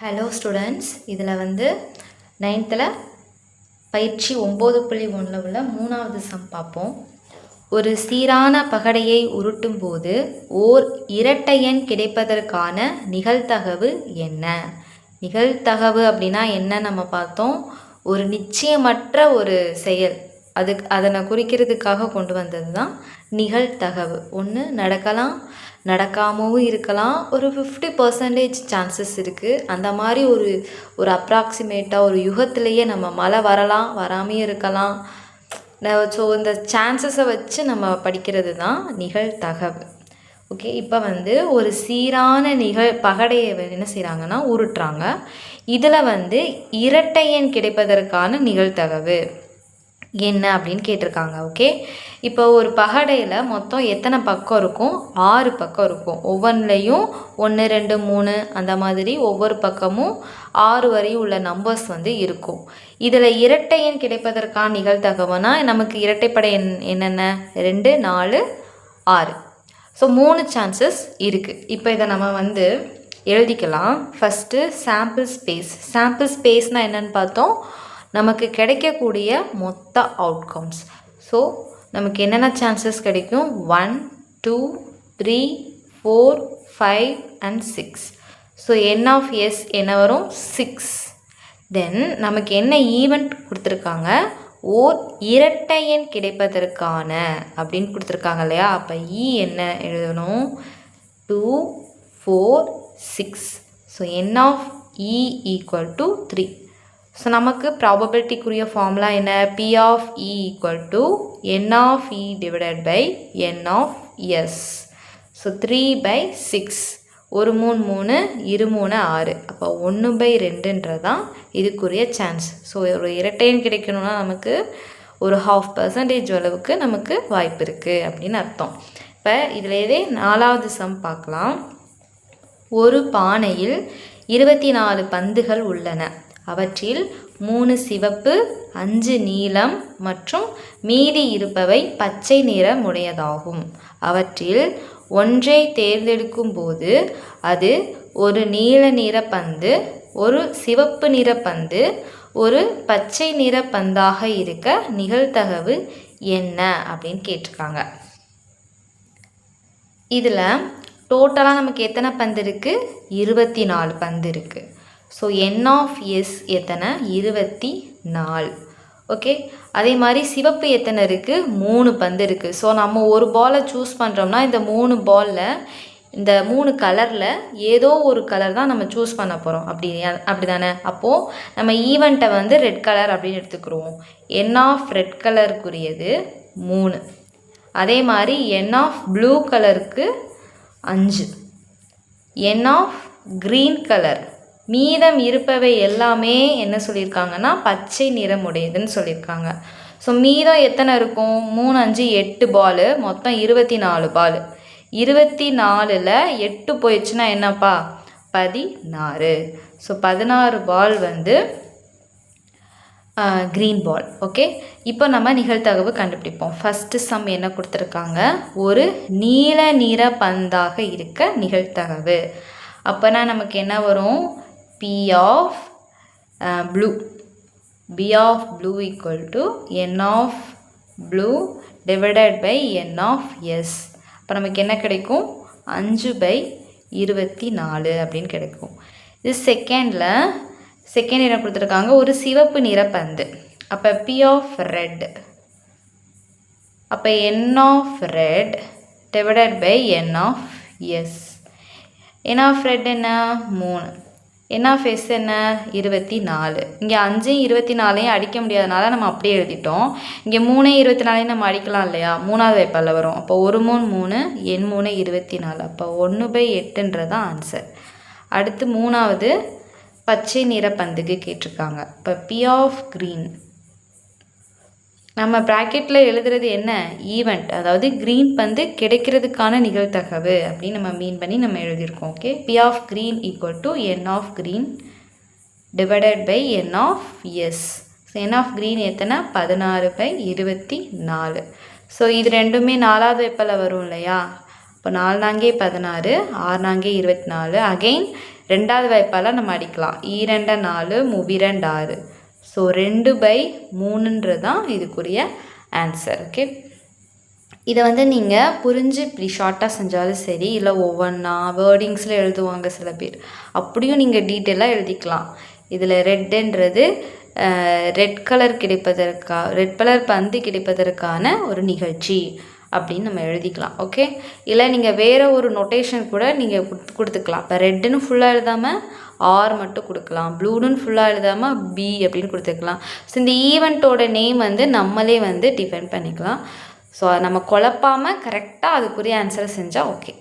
Hello students இதில் வந்து நைன்த்தில் பயிற்சி ஒம்பது புள்ளி ஒன்றில் உள்ள மூணாவது சம் பார்ப்போம். ஒரு சீரான பகடையை உருட்டும் போது ஓர் இரட்டை எண் கிடைப்பதற்கான நிகழ்தகவு என்ன? நிகழ்தகவு அப்படின்னா என்ன நம்ம பார்த்தோம். ஒரு நிச்சயமற்ற ஒரு செயல். அதுக்கு அதனை குறிக்கிறதுக்காக கொண்டு வந்தது தான் நிகழ்தகவு. ஒன்று நடக்கலாம் நடக்காமவும் இருக்கலாம். ஒரு ஃபிஃப்டி பர்சன்டேஜ் சான்சஸ் இருக்குது அந்த மாதிரி ஒரு ஒரு அப்ராக்சிமேட்டாக ஒரு யுகத்திலேயே நம்ம மழை வரலாம் வராமையும் இருக்கலாம். ஸோ இந்த சான்சஸை வச்சு நம்ம படிக்கிறது தான் நிகழ்தகவு. ஓகே இப்போ வந்து ஒரு சீரான நிகழ் பகடையை என்ன செய்கிறாங்கன்னா உருட்டுறாங்க. இதில் வந்து இரட்டையன் கிடைப்பதற்கான நிகழ்தகவு. என்ன அப்படின்னு கேட்டிருக்காங்க ஓகே இப்போ ஒரு பகடையில் மொத்தம் எத்தனை பக்கம் இருக்கும்? ஆறு பக்கம் இருக்கும். ஒவ்வொன்றிலையும் ஒன்று ரெண்டு மூணு அந்த மாதிரி ஒவ்வொரு பக்கமும் ஆறு வரையும் உள்ள நம்பர்ஸ் வந்து இருக்கும். இதில் இரட்டை எண் கிடைப்பதற்கான நிகழ்தகவுனா நமக்கு இரட்டைப்படை எண் என்னென்ன? ரெண்டு நாலு ஆறு. ஸோ மூணு சான்சஸ் இருக்குது இப்போ இதை நம்ம வந்து எழுதிக்கலாம். ஃபஸ்ட்டு சாம்பிள் ஸ்பேஸ் சாம்பிள் ஸ்பேஸ்னால் என்னென்னு பார்த்தோம். நமக்கு கிடைக்கக்கூடிய மொத்த அவுட்கம்ஸ் ஸோ நமக்கு என்னென்ன சான்சஸ் கிடைக்கும்? One two three four five and six so N of S என்ன வரும்? சிக்ஸ் தென் நமக்கு என்ன ஈவெண்ட் கொடுத்துருக்காங்க? ஓர் இரட்டை எண் கிடைப்பதற்கான அப்படின்னு கொடுத்துருக்காங்க இல்லையா? அப்போ இ e என்ன எழுதணும்? Two four six so N of E equal to three so நமக்கு ப்ராபபிலிட்டிக்குரிய ஃபார்முலா என்ன? P of E equal to N of E divided by N of S so three by six ஒரு மூணு மூணு இரு மூணு ஆறு. அப்போ ஒன்று பை ரெண்டுன்றது தான் இதுக்குரிய சான்ஸ் ஸோ ஒரு இரட்டைன்னு கிடைக்கணும்னா நமக்கு ஒரு ஹாஃப் பர்சன்டேஜ் அளவுக்கு நமக்கு வாய்ப்பு இருக்குது அப்படின்னு அர்த்தம். இப்போ இதில் இதே நாலாவது சம் பார்க்கலாம். ஒரு பானையில் இருபத்தி நாலு பந்துகள் உள்ளன. அவற்றில் மூணு சிவப்பு அஞ்சு நீலம் மற்றும் மீதி இருப்பவை பச்சை நிறமுடையதாகும் அவற்றில் ஒன்றை தேர்ந்தெடுக்கும் போது அது ஒரு நீல நிற பந்து ஒரு சிவப்பு நிற பந்து ஒரு பச்சை நிற பந்தாக இருக்க நிகழ்தகவு என்ன அப்படின்னு கேட்டிருக்காங்க. இதில் டோட்டலாக நமக்கு எத்தனை பந்து இருக்குது இருபத்தி நாலு பந்து இருக்குது ஸோ என் ஆஃப் எஸ் எத்தனை? இருபத்தி நாலு. ஓகே அதே மாதிரி சிவப்பு எத்தனை இருக்குது மூணு பந்து இருக்குது ஸோ நம்ம ஒரு பாலை சூஸ் பண்ணுறோம்னா இந்த மூணு பாலில் இந்த மூணு கலரில் ஏதோ ஒரு கலர் தான் நம்ம சூஸ் பண்ண போகிறோம் அப்படி அப்படி தானே அப்போது நம்ம ஈவெண்ட்டை வந்து ரெட் கலர் அப்படின்னு எடுத்துக்கிறோம் என் ஆஃப் ரெட் கலருக்குரியது மூணு. அதே மாதிரி என் ஆஃப் ப்ளூ கலருக்கு அஞ்சு. என் ஆஃப் க்ரீன் கலர் மீதம் இருப்பவை எல்லாமே என்ன சொல்லியிருக்காங்கன்னா பச்சை நிறமுடையதுன்னு சொல்லியிருக்காங்க. ஸோ மீதம் எத்தனை இருக்கும்? மூணு அஞ்சு எட்டு பாலு. மொத்தம் இருபத்தி நாலு பால். இருபத்தி நாலில் எட்டு போயிடுச்சுன்னா என்னப்பா? பதினாறு. ஸோ பதினாறு பால் வந்து க்ரீன் பால் ஓகே இப்போ நம்ம நிகழ்த்தகவு கண்டுபிடிப்போம். ஃபஸ்ட்டு சம் என்ன கொடுத்துருக்காங்க? ஒரு நீல நிற பந்தாக இருக்க நிகழ்த்தகவு அப்போனா நமக்கு என்ன வரும்? P of uh, blue. B of blue equal to N of blue divided by N of S. அப்போ நமக்கு என்ன கிடைக்கும்? அஞ்சு பை இருபத்தி நாலு அப்படின்னு கிடைக்கும். இது செகண்டில் செகண்ட் என்ன கொடுத்துருக்காங்க? ஒரு சிவப்பு நிற பந்து. அப்போ பி ஆஃப் ரெட் அப்போ N of red divided by N of S N of red என்ன? மூணு. என்ன ஃபேஸ் என்ன? இருபத்தி நாலு இங்கே அஞ்சையும் இருபத்தி நாலையும் அடிக்க முடியாதனால நம்ம அப்படியே எழுதிட்டோம். இங்கே மூணையும் இருபத்தி நாலையும் நம்ம அடிக்கலாம் இல்லையா? மூணாவது வைப்பால் வரும். அப்போ ஒரு மூணு மூணு எண் மூணு இருபத்தி நாலு அப்போ ஒன்று பை எட்டுன்றது தான் ஆன்சர் அடுத்து மூணாவது பச்சை நிற பந்துக்கு கேட்டிருக்காங்க. இப்போ பி ஆஃப் க்ரீன் நம்ம ப்ராக்கெட்டில் எழுதுறது என்ன? ஈவெண்ட் அதாவது க்ரீன் பந்து கிடைக்கிறதுக்கான நிகழ்த்தகவு அப்படின்னு நம்ம மீன் பண்ணி நம்ம எழுதியிருக்கோம் okay P of green equal to N of green divided by N of S so N of green எத்தனை? பதினாறு பை இருபத்தி நாலு. ஸோ இது ரெண்டுமே நாலாவது வெப்பில் வரும் இல்லையா? இப்போ நாலு நாங்கே பதினாறு ஆறு நாங்கே இருபத்தி நாலு. அகெயின் ரெண்டாவது வாய்ப்பால் நம்ம அடிக்கலாம். E ஈரெண்ட நாலு மூவிரெண்டு ஆறு. ஸோ ரெண்டு பை மூணுன்றது தான் இதுக்குரிய ஆன்சர் ஓகே இதை வந்து நீங்கள் புரிஞ்சு இப்படி ஷார்ட்டாக செஞ்சாலும் சரி இல்லை ஒவ்வொன்றா வேர்டிங்ஸில் எழுதுவாங்க சில பேர். அப்படியும் நீங்கள் டீட்டெயிலாக எழுதிக்கலாம். இதில் ரெட்டுன்றது ரெட் கலர் கிடைப்பதற்கா ரெட் கலர் பந்து கிடைப்பதற்கான ஒரு நிகழ்ச்சி அப்படின்னு நம்ம எழுதிக்கலாம் ஓகே இல்லை நீங்கள் வேறு ஒரு நொட்டேஷன் கூட நீங்கள் கொடுத்துக்கலாம். இப்போ ரெட்டுன்னு ஃபுல்லாக எழுதாமல் ஆர் மட்டும் கொடுக்கலாம். ப்ளூன்னு ஃபுல்லாக எழுதாமல் பி அப்படின்னு கொடுத்துக்கலாம். ஸோ இந்த ஈவெண்ட்டோட நேம் வந்து நம்மளே வந்து டிஃபைன் பண்ணிக்கலாம். ஸோ நம்ம குழப்பாமல் கரெக்டாக அதுக்குரிய ஆன்சரை செஞ்சால் ஓகே